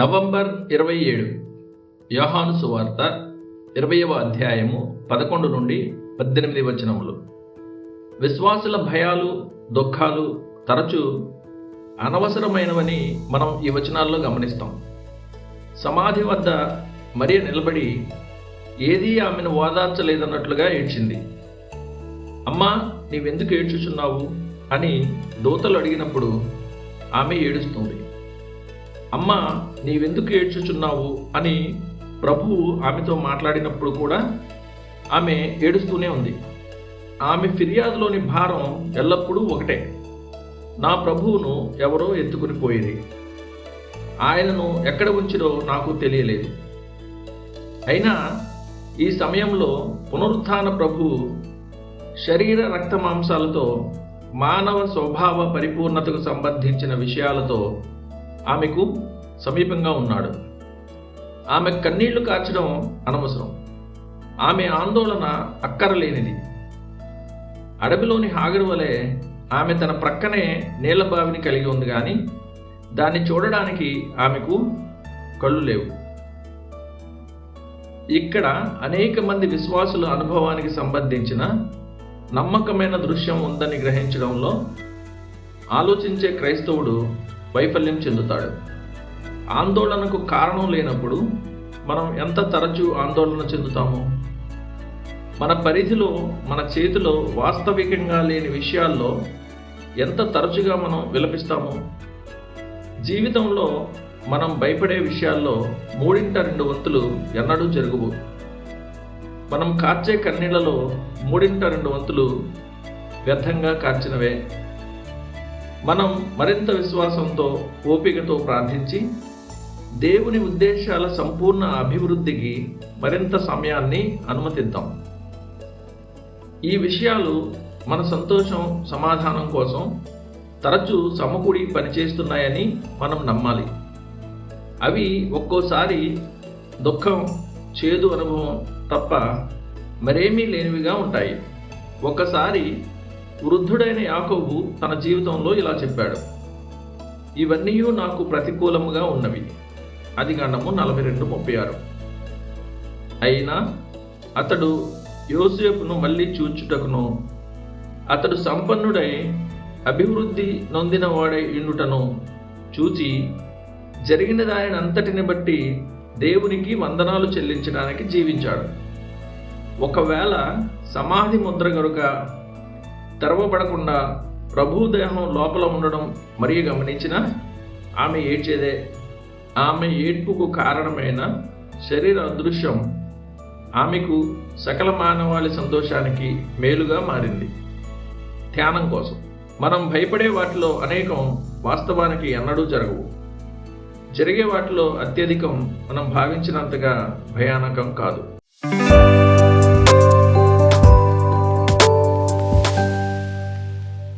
November ఇరవై ఏడు యోహాను సువార్త ఇరవయవ అధ్యాయము పదకొండు నుండి పద్దెనిమిది వచనములు. విశ్వాసుల భయాలు దుఃఖాలు తరచూ అనవసరమైనవని మనం ఈ వచనాల్లో గమనిస్తాం. సమాధి వద్ద మరియ నిలబడి ఏదీ ఆమెను ఓదార్చలేదన్నట్లుగా ఏడ్చింది. అమ్మా నీవెందుకు ఏడ్చుచున్నావు? అని దూతలు అడిగినప్పుడు ఆమె ఏడుస్తుంది. అమ్మా నీవెందుకు ఏడ్చుచున్నావు? అని ప్రభువు ఆమెతో మాట్లాడినప్పుడు కూడా ఆమె ఏడుస్తూనే ఉంది. ఆమె ఫిర్యాదులోని భారం ఎల్లప్పుడూ ఒకటే. నా ప్రభువును ఎవరో ఎత్తుకుని పోయేది. ఆయనను ఎక్కడ ఉంచిరో నాకు తెలియలేదు. అయినా ఈ సమయంలో పునరుత్థాన ప్రభువు శరీర రక్త మాంసాలతో మానవ స్వభావ పరిపూర్ణతకు సంబంధించిన విషయాలతో ఆమెకు సమీపంగా ఉన్నాడు. ఆమె కన్నీళ్ళు కార్చడం అనవసరం. ఆమె ఆందోళన అక్కరలేనిది. అడవిలోని హాగరు వలె ఆమె తన ప్రక్కనే నీళ్ళ బావిని కలిగి ఉంది కానీ దాన్ని చూడడానికి ఆమెకు కళ్ళు లేవు. ఇక్కడ అనేక మంది విశ్వాసుల అనుభవానికి సంబంధించిన నమ్మకమైన దృశ్యం ఉందని గ్రహించడంలో ఆలోచించే క్రైస్తవుడు వైఫల్యం చెందుతాడు. ఆందోళనకు కారణం లేనప్పుడు మనం ఎంత తరచూ ఆందోళన చెందుతాము? మన పరిధిలో మన చేతిలో వాస్తవికంగా లేని విషయాల్లో ఎంత తరచుగా మనం విలపిస్తాము? జీవితంలో మనం భయపడే విషయాల్లో మూడింట రెండు వంతులు ఎన్నడూ జరుగువు. మనం కార్చే కన్నీళ్ళలో మూడింట రెండు వంతులు వ్యర్థంగా కార్చినవే. మనం మరింత విశ్వాసంతో ఓపికతో ప్రార్థించి దేవుని ఉద్దేశాల సంపూర్ణ అభివృద్ధికి మరింత సమయాన్ని అనుమతిద్దాం. ఈ విషయాలు మన సంతోషం సమాధానం కోసం తరచూ సమకూడి పనిచేస్తున్నాయని మనం నమ్మాలి. అవి ఒక్కోసారి దుఃఖం చేదు అనుభవం తప్ప మరేమీ లేనివిగా ఉంటాయి. ఒకసారి వృద్ధుడైన యాకోబు తన జీవితంలో ఇలా చెప్పాడు. ఇవన్నీ నాకు ప్రతికూలముగా ఉన్నవి. అది కాండము నలభై రెండు ముప్పై ఆరు అయినా అతడు యోసేపును మళ్ళీ చూచుటకును అతడు సంపన్నుడై అభివృద్ధి నొందినవాడై ఇండుటను చూచి జరిగిన దానిని అంతటిని బట్టి దేవునికి వందనాలు చెల్లించడానికి జీవించాడు. ఒకవేళ సమాధి ముద్ర గనుక తెరవబడకుండా ప్రభుదేహం లోపల ఉండడం మరీ గమనించిన ఆమె ఏడ్చేదే. ఆమె ఏడ్పుకు కారణమైన శరీర అదృశ్యం ఆమెకు సకల మానవాళి సంతోషానికి మేలుగా మారింది. ధ్యానం కోసం. మనం భయపడే వాటిలో అనేకం వాస్తవానికి ఎన్నడూ జరగవు. జరిగే వాటిలో అత్యధికం మనం భావించినంతగా భయానకం కాదు.